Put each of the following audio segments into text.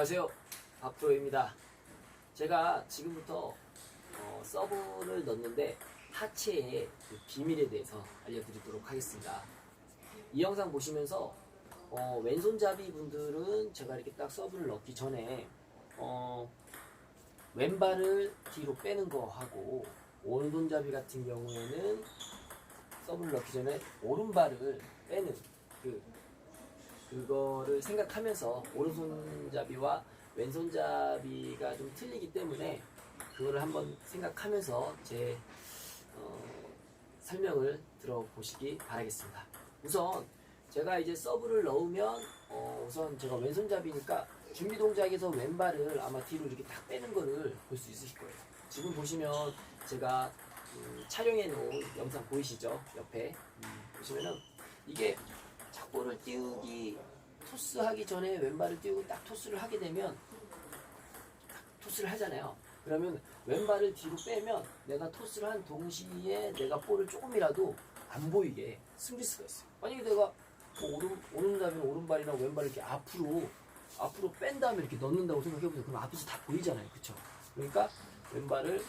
안녕하세요. 박프로입니다. 제가 지금부터 어, 서브를 넣는데 하체의 그 비밀에 대해서 알려드리도록 하겠습니다. 이 영상 보시면서 어, 왼손잡이 분들은 제가 이렇게 딱 서브를 넣기 전에 어, 왼발을 뒤로 빼는 거 하고 오른손잡이 같은 경우에는 서브를 넣기 전에 오른발을 빼는 그 그거를 생각하면서 오른손잡이와 왼손잡이가 좀 틀리기 때문에 그거를 한번 생각하면서 제 어, 설명을 들어보시기 바라겠습니다. 우선 제가 이제 서브를 넣으면 어, 우선 제가 왼손잡이니까 준비 동작에서 왼발을 아마 뒤로 이렇게 딱 빼는 거를 볼 수 있으실 거예요. 지금 보시면 제가 음, 촬영해 놓은 영상 보이시죠? 옆에 음, 보시면은 이게 착볼을 띄우기 토스하기 전에 왼발을 띄우고 딱 토스를 하게 되면 딱 토스를 하잖아요. 그러면 왼발을 뒤로 빼면 내가 토스를 한 동시에 내가 볼을 조금이라도 안 보이게 숨길 수가 있어요. 만약에 내가 뭐 오른 오른발이나 오른발이나 왼발을 이렇게 앞으로 앞으로 뺀 다음에 이렇게 넣는다고 생각해보세요. 그럼 앞에서 다 보이잖아요, 그렇죠? 그러니까 왼발을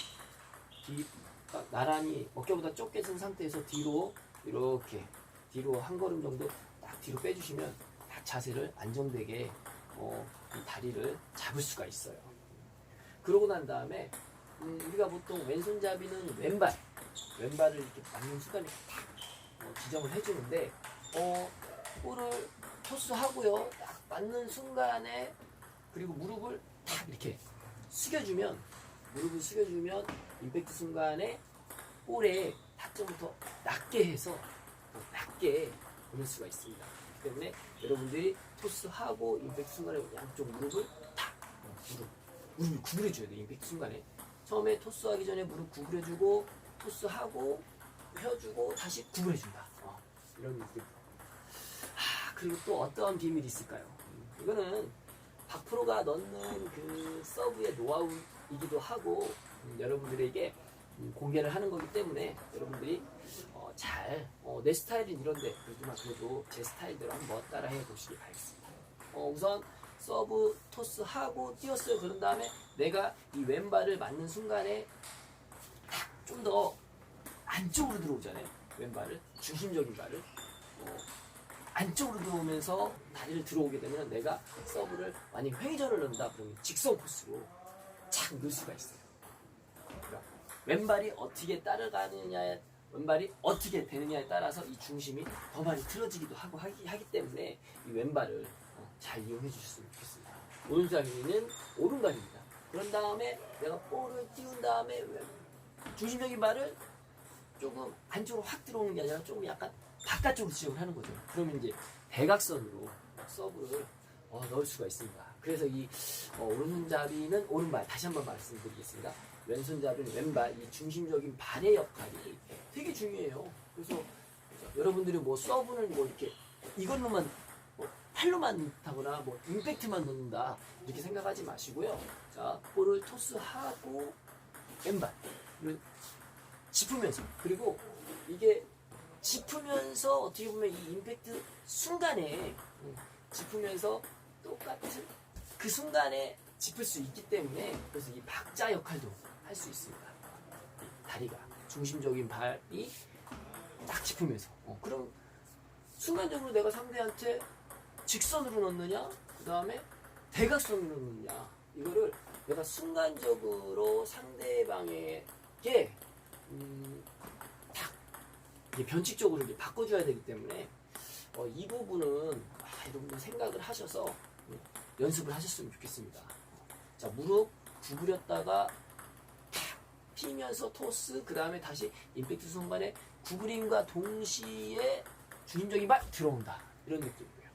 뒤딱 나란히 어깨보다 좁게 쓴 상태에서 뒤로 이렇게 뒤로 한 걸음 정도 딱 뒤로 빼주시면 딱 자세를 안정되게 어, 이 다리를 잡을 수가 있어요. 그러고 난 다음에 음, 우리가 보통 왼손잡이는 왼발 왼발을 이렇게 맞는 순간에 딱 어, 지정을 해주는데 어, 볼을 토스하고요 딱 맞는 순간에 그리고 무릎을 딱 이렇게 숙여주면 무릎을 숙여주면 임팩트 순간에 볼의 타점을 더 낮게 해서 더 낮게 보낼 수가 있습니다. 때문에 여러분들이 토스하고 임팩트 순간에 양쪽 무릎을 탁 어, 무릎 무릎을 구부려줘야 돼요. 임팩트 순간에 처음에 토스하기 전에 무릎 구부려주고 토스하고 펴주고 다시 구부려준다. 어, 이런 느낌. 아 그리고 또 어떠한 비밀이 있을까요? 음, 이거는 박프로가 넣는 그 서브의 노하우이기도 하고 음, 여러분들에게 음, 공개를 하는 거기 때문에 여러분들이 어, 잘, 어, 내 스타일은 이런데 그래도 그래도 제 스타일대로 한번 따라해 보시기 바라겠습니다. 어, 우선 서브 토스 하고 뛰었어요. 그런 다음에 내가 이 왼발을 맞는 순간에 좀 더 안쪽으로 들어오잖아요. 왼발을 중심적인 발을 어, 안쪽으로 들어오면서 다리를 들어오게 되면 내가 서브를 많이 회전을 넣는다 그러면 직선 코스로 착 넣을 수가 있어요. 왼발이 어떻게 따라가느냐에 왼발이 어떻게 되느냐에 따라서 이 중심이 더 많이 틀어지기도 하고 하기, 하기 때문에 이 왼발을 어, 잘 이용해 주셨으면 좋겠습니다. 오른손잡이는 오른발입니다. 그런 다음에 내가 볼을 띄운 다음에 왼- 중심적인 발을 조금 안쪽으로 확 들어오는 게 아니라 조금 약간 바깥쪽으로 지정을 하는 거죠. 그러면 이제 대각선으로 서브를 어, 넣을 수가 있습니다. 그래서 이 어, 오른손잡이는 오른발 다시 한번 말씀드리겠습니다. 왼손잡이는 왼발 이 중심적인 발의 역할이 되게 중요해요. 그래서 여러분들이 뭐 서브는 뭐 이렇게 이걸로만 뭐 팔로만 타거나 뭐 임팩트만 넣는다 이렇게 생각하지 마시고요. 자 볼을 토스하고 왼발을 짚으면서 그리고 이게 짚으면서 어떻게 보면 이 임팩트 순간에 음, 짚으면서 똑같은 그 순간에 짚을 수 있기 때문에 그래서 이 박자 역할도 할 수 있습니다. 이 다리가 중심적인 발이 딱 짚으면서 어, 그럼 순간적으로 내가 상대한테 직선으로 넣느냐 그 다음에 대각선으로 넣느냐 이거를 내가 순간적으로 상대방에게 음, 딱 변칙적으로 이렇게 바꿔줘야 되기 때문에 어, 이 부분은 아, 여러분들 생각을 하셔서 음, 연습을 하셨으면 좋겠습니다. 자 무릎 구부렸다가 탁 피면서 토스 그 다음에 다시 임팩트 순간에 구부림과 동시에 주임적인 발 들어온다 이런 느낌이고요.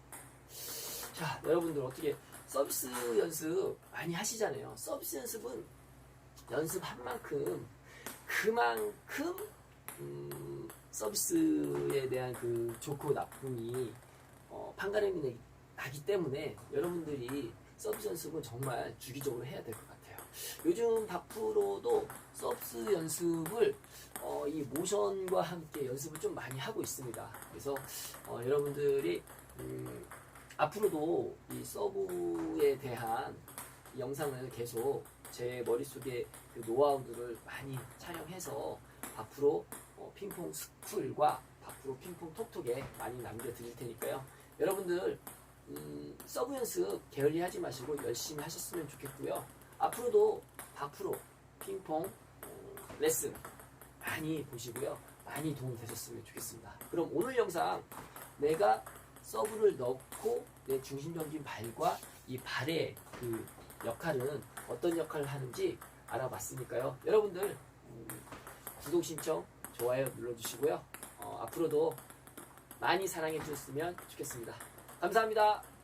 자 여러분들 어떻게 서비스 연습 많이 하시잖아요. 서비스 연습은 연습한 만큼 그만큼 음, 서비스에 대한 그 좋고 나쁨이 어, 판가름이 나기 때문에 여러분들이 서비스 연습은 정말 주기적으로 해야 될 것 같아요. 요즘 박프로도 서비스 연습을 어, 이 모션과 함께 연습을 좀 많이 하고 있습니다. 그래서 어, 여러분들이 음, 앞으로도 이 서브에 대한 이 영상을 계속 제 머릿속에 그 노하우들을 많이 촬영해서 앞으로 어, 핑퐁 스쿨과 앞으로 핑퐁 톡톡에 많이 남겨드릴 테니까요. 여러분들 음, 서브 연습 게을리 하지 마시고 열심히 하셨으면 좋겠고요. 앞으로도 앞으로 핑퐁 어, 레슨 많이 보시고요. 많이 도움이 되셨으면 좋겠습니다. 그럼 오늘 영상 내가 서브를 넣고 내 중심적인 발과 이 발의 그 역할은 어떤 역할을 하는지 알아봤으니까요. 여러분들 음, 구독 신청, 좋아요 눌러주시고요. 어, 앞으로도 많이 사랑해 주셨으면 좋겠습니다. 감사합니다.